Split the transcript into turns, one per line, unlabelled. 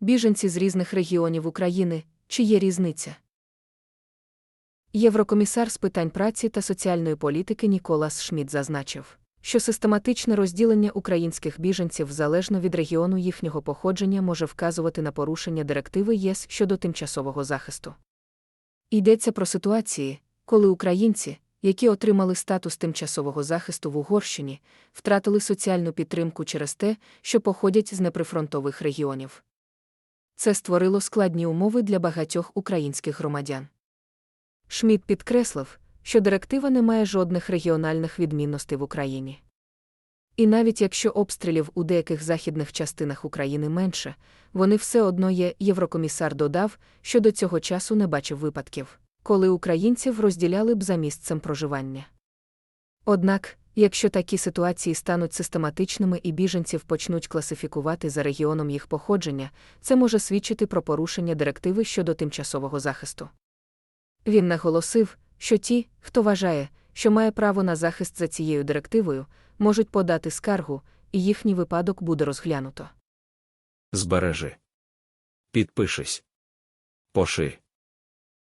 біженці з різних регіонів України, чи є різниця? Єврокомісар з питань праці та соціальної політики Ніколас Шмідт зазначив, що систематичне розділення українських біженців залежно від регіону їхнього походження може вказувати на порушення директиви ЄС щодо тимчасового захисту. Йдеться про ситуації, коли українці, які отримали статус тимчасового захисту в Угорщині, втратили соціальну підтримку через те, що походять з неприфронтових регіонів. Це створило складні умови для багатьох українських громадян. Шмідт підкреслив, що директива не має жодних регіональних відмінностей в Україні. І навіть якщо обстрілів у деяких західних частинах України менше, вони все одно є. Єврокомісар додав, що до цього часу не бачив випадків, коли українців розділяли б за місцем проживання. Однак, якщо такі ситуації стануть систематичними і біженців почнуть класифікувати за регіоном їх походження, це може свідчити про порушення директиви щодо тимчасового захисту. Він наголосив, що ті, хто вважає, що має право на захист за цією директивою, можуть подати скаргу, і їхній випадок буде розглянуто.
Збережи. Підпишись. Поши.